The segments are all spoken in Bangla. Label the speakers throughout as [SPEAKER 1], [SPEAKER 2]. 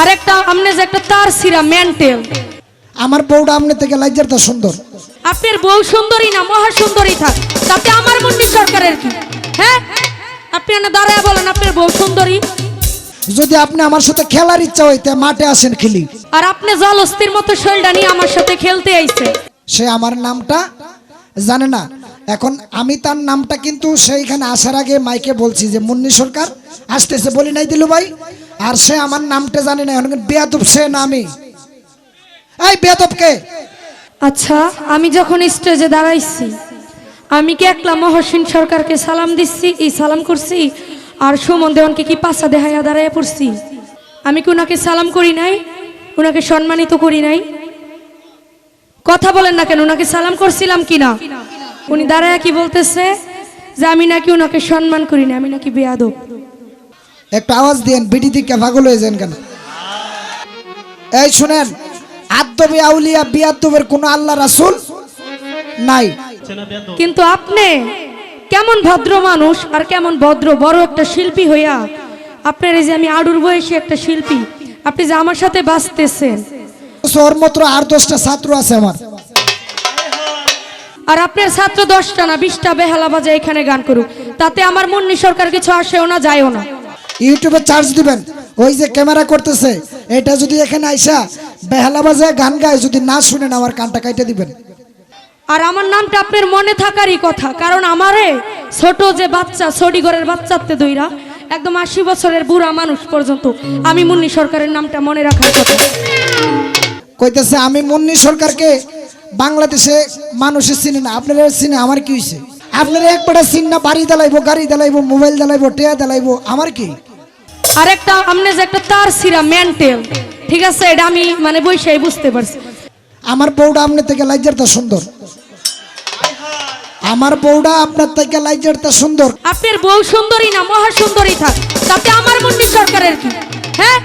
[SPEAKER 1] আর একটা আমনে যে একটা তার সিরা মেন্টেল
[SPEAKER 2] আমার বউটা আমনে থেকে লাইজারটা সুন্দর।
[SPEAKER 1] আপনার বউ সুন্দরী না মহা সুন্দরী থাক। তাতে আমার মুন্নি সরকারের কি? হ্যাঁ? আপনি এনে দাঁড়ায় বলেন আপনার বউ সুন্দরী?
[SPEAKER 2] যদি আপনি আমার সাথে খেলার ইচ্ছা হইতে মাঠে আসেন খেলি।
[SPEAKER 1] আর আপনি জলস্থির মতো শৈলটা নিয়ে আমার সাথে খেলতে আইছে।
[SPEAKER 2] সে আমার নামটা জানে না। এখন আমি তার নামটা কিন্তু সেইখানে আসার আগে মাইকে বলছি যে মুন্নি সরকার আসতেছে বলি নাই দিলু ভাই। আর সে আমার নামটা জানে না বেয়াদব সে না আমি। এই বেয়াদবকে
[SPEAKER 1] আচ্ছা আমি যখন স্টেজে দাঁড়াইছি, আমি কি একলা মহসিন সরকারকে সালাম দিচ্ছি, ই সালাম করছি? আর সুমন দেওয়ানকে কি পাশা দেহাইয়া দাঁড়াইয়া পড়ছি? আমি কি ওনাকে সালাম করি নাই? ওনাকে সম্মানিত করি নাই? কথা বলেন না কেন ওনাকে সালাম করছিলাম কি না উনি দাঁড়াইয়া কি বলতেছে? যে আমি নাকি ওনাকে সম্মান করি না আমি নাকি বেয়াদব।
[SPEAKER 2] একটা আওয়াজ দিয়েন বিডি দিকে পাগল হয়ে যান কেন? এই শুনেন আদ্যবে আউলিয়া বিয়াদ্দবের কোনো আল্লাহ রাসূল নাই।
[SPEAKER 1] কিন্তু আপনি কেমন ভদ্র মানুষ আর কেমন ভদ্র বড় একটা শিল্পী হইয়া আপনার এই যে আমি আড়ুর বয়সী একটা শিল্পী আপনি যে আমার সাথে বাঁচতেছেন।
[SPEAKER 2] ওর মাত্র আর দশটা ছাত্র আছে আমার।
[SPEAKER 1] আর আপনার ছাত্র দশটা না বিশটা বেহালা বাজে এখানে গান করুক। তাতে আমার মুন্নি সরকার কিছু আসেও না যায়ও না।
[SPEAKER 2] ইউটিউবে চার্জ দিবেন। ওই যে ক্যামেরা করতেছে এটা যদি এখানে আইসা বেহালা বাজায় গান গায় যদি না শুনেন আমার কানটা কাইটে দিবেন।
[SPEAKER 1] আর আমার নামটা আপনার মনে থাকারই কথা কারণ আমারে ছোট যে বাচ্চা ছড়িগড়ের বাচ্চাতে দইরা একদম আশি বছরের বুড়া মানুষ পর্যন্ত আমি মুন্নি সরকারের নামটা মনে রাখার কথা।
[SPEAKER 2] কইতেছে আমি মুন্নি সরকারকে বাংলাদেশে মানুষের চিনি না। আপনারা চিনে আমার কি হয়েছে আপনারা একবারে চিন না বাড়ি দালাইবো গাড়ি দালাইবো মোবাইল দালাইবো টেয়া দালাইবো আমার কি?
[SPEAKER 1] আর একটা আমনে যে একটা তার সিরা মেন্টেল ঠিক আছে? এটা আমি মানে বৈশাই বুঝতে পারছি।
[SPEAKER 2] আমার বউটা আপনার থেকে লাইজারটা সুন্দর। আমার বউটা আপনার থেকে লাইজারটা সুন্দর।
[SPEAKER 1] আপনার বউ সুন্দরী না মহা সুন্দরী থাক? তাতে আমার মুন্নি সরকারের কি? হ্যাঁ?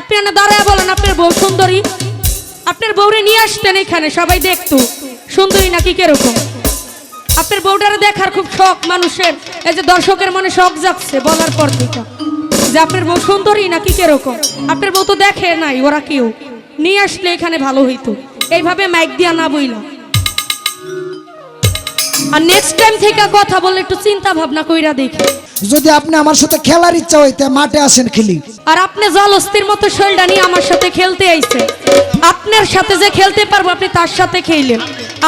[SPEAKER 1] আপনি এনে দাঁড়ায় বলেন আপনার বউ সুন্দরী? আপনার বউরে নিয়ে আসতেন এখানে সবাই দেখতো। সুন্দরী নাকি কীরকম? আপনার বউটারে দেখার খুব শখ মানুষের। এই যে দর্শকের মনে শখ যাচ্ছে বলার পর থেকে। যে আপনার বউ সুন্দরী নাকি কীরকম? আপনার বউ তো দেখে নাই ওরা কেউ। নিয়ে আসলে এখানে ভালো হইতো। এইভাবে মাইক দিয়া না বইলা। আর নেক্সট টাইম থেকে কথা বললে একটু চিন্তা ভাবনা কইরা দেখি।
[SPEAKER 2] যদি আপনি আমার সাথে খেলার ইচ্ছা হইতে মাঠে আসেন খেলি।
[SPEAKER 1] আর আপনি জলস্থির মতো শৈলটা নিয়ে আমার সাথে খেলতে আইছে আপনার সাথে যে খেলতে পারব আপনি তার সাথে খেললেন।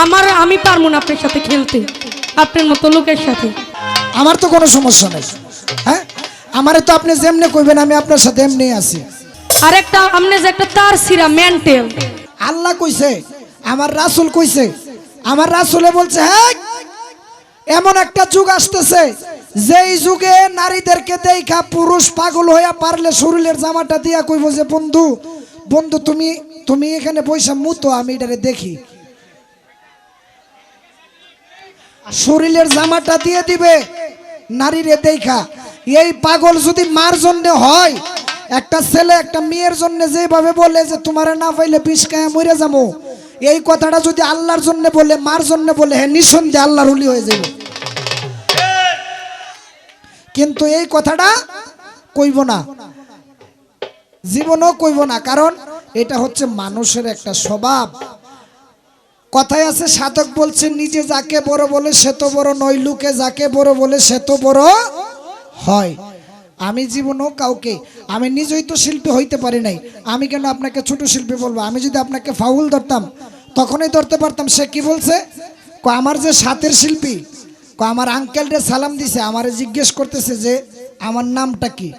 [SPEAKER 1] আমার আমি পারব না আপনার সাথে খেলতে। আপনার মতো লোকের সাথে।
[SPEAKER 2] আমার তো কোনো সমস্যা নেই। আমারে তো আপনি যেমনি কইবেন আমি আপনার সাথে এমনি আছি।
[SPEAKER 1] আর একটা আপনি যে একটা তার সিরা মেন্টেল
[SPEAKER 2] আল্লাহ কইছে আমার রাসূল কইছে আমার রাসূলে বলছে হ্যাঁ এমন একটা যুগ আসতেছে যেই যুগে নারীদেরকে দেখা পুরুষ পাগল হইয়া পারলে শরীরের জামাটা দিয়া কইব যে বন্ধু বন্ধু তুমি তুমি এখানে বৈশা মুতো আমি এটারে দেখি। শরীরের জামাটা দিয়ে দিবে নারীরে দেখা এই পাগল যদি মার জন্য হয়, একটা ছেলে, একটা মেয়ের জন্য যেভাবে বলে যে তোমারে না পাইলে বিষ খায় মরে যাব, এই কথাটা যদি আল্লাহর জন্য বলে, মার জন্য বলে হ্যাঁ নিঃসন্দেহে আল্লাহর উলি হয়ে যাবে। কিন্তু এই কথাটা কইব না। জীবনও কইব না, কারণ এটা হচ্ছে মানুষের একটা স্বভাব। কথায় আছে, সাধক বলছে, নিজে যাকে বড় বলে সে তো বড় নয়, লুকে যাকে বড় বলে সে তো বড় হয়। আমি জীবনও কাউকে, আমি নিজেই তো শিল্পী হইতে পারি নাই। আমি কেন আপনাকে ছোট শিল্পী বলব? আমি যদি আপনাকে ফাউল ধরতাম, তখনই ধরতে পারতাম। সে কি বলছে? ক, আমার যে সাতের শিল্পী, ক, আমার আঙ্কেলরে সালাম দিছে, আমারে জিজ্ঞেস করতেছে যে, আমার নামটা কি?